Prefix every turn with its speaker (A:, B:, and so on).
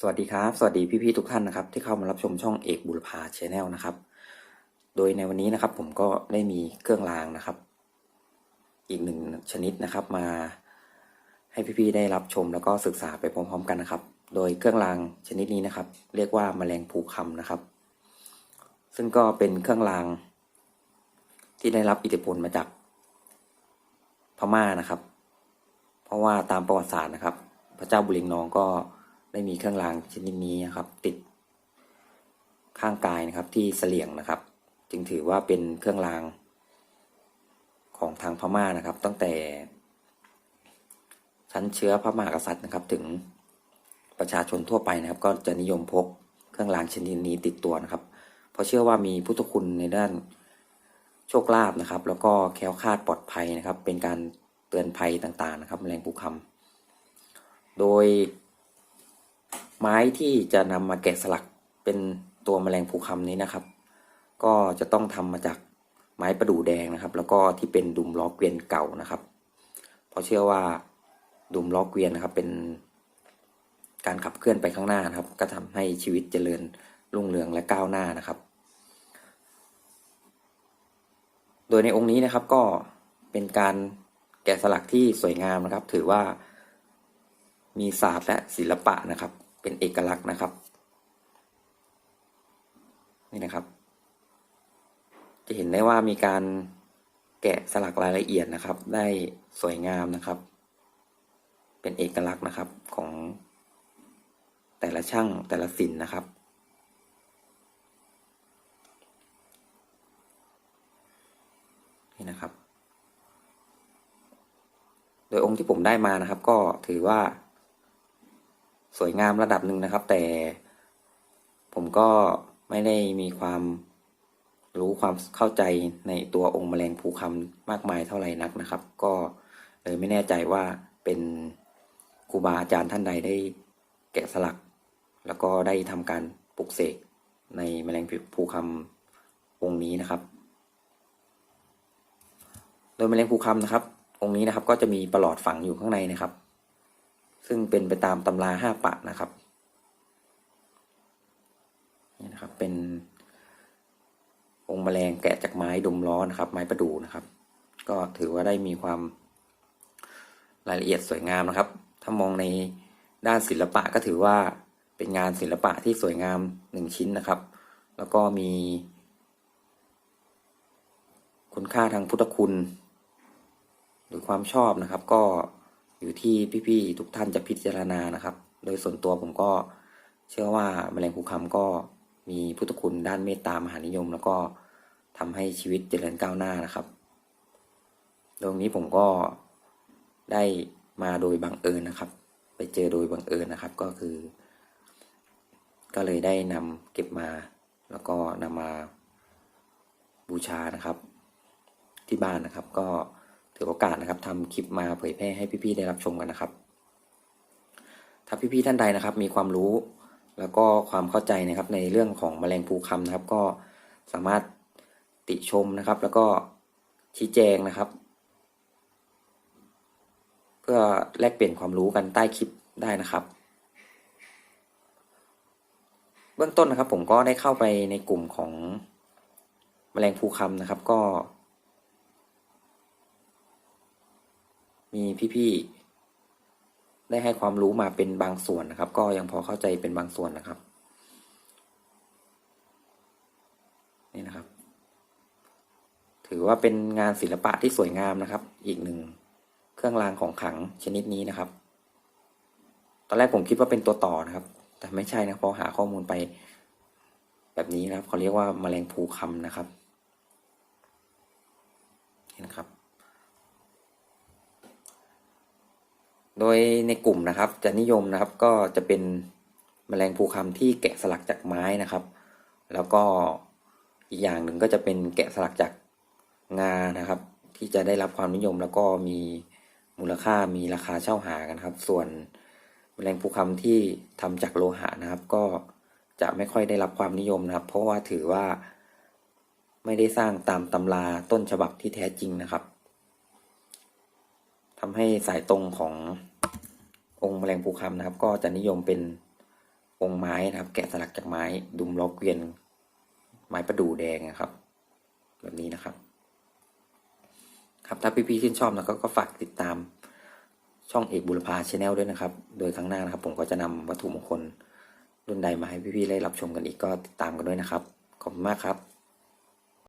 A: สวัสดีครับ สวัสดีพี่ๆทุกท่านนะครับ ที่เข้ามารับชมช่องเอกบุรพาชแนลนะครับ โดยในวันนี้นะครับผมก็ได้มีเครื่องรางนะครับ อีกหนึ่งชนิดนะครับมาให้พี่ๆได้รับชมแล้วก็ศึกษาไปพร้อม ๆ กันนะครับ โดยเครื่องรางชนิดนี้นะครับ เรียกว่าแมลงภูคำนะครับ ซึ่งก็เป็นเครื่องราง ที่ได้รับอิทธิพลมาจากพม่านะครับ เพราะว่าตามประวัติศาสตร์นะครับ พระเจ้าบุเรงนองก็ ได้มีเครื่องรางชนิดนี้นะครับ ติดข้างกายนะครับที่เสลี่ยงนะครับ จึงถือว่าเป็นเครื่องรางของทางพม่านะครับ ตั้งแต่ ชั้นเชื้อพระมหากษัตริย์นะครับ ถึงประชาชนทั่วไปนะครับ ก็จะนิยมพกเครื่องรางชนิดนี้ติดตัวนะครับ เพราะเชื่อว่ามีพุทธคุณในด้านโชคลาภนะครับ แล้วก็แค้วคาดปลอดภัยนะครับ เป็นการเตือนภัยต่างๆนะครับแมลงภูคำโดย ไม้ที่จะนำมาแกะสลักเป็นตัวแมลงภูคำนี้นะครับ ก็จะต้องทำมาจากไม้ประดู่แดงนะครับ แล้วก็ที่เป็นดุมล้อเกวียนเก่านะครับ เพราะเชื่อว่าดุมล้อเกวียนนะครับ เป็นการขับเคลื่อนไปข้างหน้านะครับ ก็ทำให้ชีวิตเจริญรุ่งเรืองและก้าวหน้านะครับ โดยในองค์นี้นะครับก็เป็นการแกะสลักที่สวยงามนะครับ ถือว่ามีศาสตร์และศิลปะนะครับ เป็นเอกลักษณ์นะครับ นี่นะครับ จะเห็นได้ว่ามีการแกะสลักรายละเอียดนะครับ ได้สวยงามนะครับ เป็นเอกลักษณ์นะครับของแต่ละช่างแต่ละศิลป์นะครับ นี่นะครับ โดยองค์ที่ผมได้มานะครับ ก็ถือว่า สวยงามระดับหนึ่งนะครับ แต่ผมก็ไม่ได้มีความรู้ความเข้าใจในตัวองค์แมลงภูคำมากมายเท่าไหร่นักนะครับ ก็เลยไม่แน่ใจว่าเป็นครูบาอาจารย์ท่านใดได้แกะสลัก แล้วก็ได้ทำการปลุกเสกในแมลงภูคำองค์นี้นะครับ โดยแมลงภูคำนะครับ องค์นี้นะครับก็จะมีประหลอดฝังอยู่ข้างในนะครับ ซึ่งเป็นไปตามตำราห้าปะนะครับนี่นะครับ เป็นองค์แมลงแกะจากไม้ดมล้อนะครับ ไม้ประดู่นะครับ ก็ถือว่าได้มีความรายละเอียดสวยงามนะครับ ถ้ามองในด้านศิลปะก็ถือว่าเป็นงานศิลปะที่สวยงามหนึ่งชิ้นนะครับ แล้วก็มี คุณค่าทางพุทธคุณ หรือความชอบนะครับ ก็ อยู่ที่พี่ๆทุกท่านจะพิจารณานะครับ โดยส่วนตัวผมก็เชื่อว่าแมลงภูคำก็มีพุทธคุณด้านเมตตามหานิยม แล้วก็ทำให้ชีวิตเจริญก้าวหน้านะครับตรงนี้ผมก็ได้มาโดยบังเอิญนะครับ ไปเจอโดยบังเอิญนะครับก็คือ ก็เลยได้นำเก็บมา แล้วก็นำมาบูชานะครับ ที่บ้านนะครับก็ ถือโอกาสนะครับทำคลิปมาเผยแพร่ให้พี่ๆได้รับชมกันนะครับ ถ้าพี่ๆท่านใดนะครับ มีความรู้แล้วก็ความเข้าใจนะครับในเรื่องของแมลงภูคำนะครับ ก็สามารถติชมนะครับ แล้วก็ชี้แจงนะครับ เพื่อแลกเปลี่ยนความรู้กันใต้คลิปได้นะครับ เบื้องต้นนะครับผมก็ได้เข้าไปในกลุ่มของแมลงภูคำนะครับ ก็ มีพี่ๆได้ให้ความรู้มาเป็นบางส่วนนะครับ ก็ยังพอเข้าใจเป็นบางส่วนนะครับ นี่นะครับ ถือว่าเป็นงานศิลปะที่สวยงามนะครับ อีกหนึ่งเครื่องรางของขลังชนิดนี้นะครับ ตอนแรกผมคิดว่าเป็นตัวต่อนะครับ แต่ไม่ใช่นะพอหาข้อมูลไปแบบนี้นะครับเขาเรียกว่าแมลงภูคำนะครับนี่นครับ โดยในกลุ่มนะครับจะนิยมนะครับก็จะเป็นแมลงภูคำที่แกะสลักจากไม้นะครับ แล้วก็อีกอย่างหนึ่งก็จะเป็นแกะสลักจากงานะครับ ที่จะได้รับความนิยมแล้วก็มีมูลค่ามีราคาเช่าหากันครับ ส่วนแมลงภูคำที่ทำจากโลหะนะครับ ก็จะไม่ค่อยได้รับความนิยมนะครับ เพราะว่าถือว่าไม่ได้สร้างตามตำราต้นฉบับที่แท้จริงนะครับทำให้สายตรงของ องค์แมลงภูคำนะครับ ก็จะนิยมเป็นองค์ไม้นะครับ แกะสลักจากไม้ดุมล้อเกวียน ไม้ประดู่แดงนะครับ แบบนี้นะครับ ครับถ้าพี่ๆชื่นชอบนะก็ก็ฝากติดตามช่องเอกบุรพาชาแนลด้วยนะครับ โดยครั้งหน้านะครับ ผมก็จะนำวัตถุมงคลรุ่นใดมาให้พี่ๆได้รับชมกันอีกก็ติดตามกันด้วยนะครับ ขอบคุณมากครับ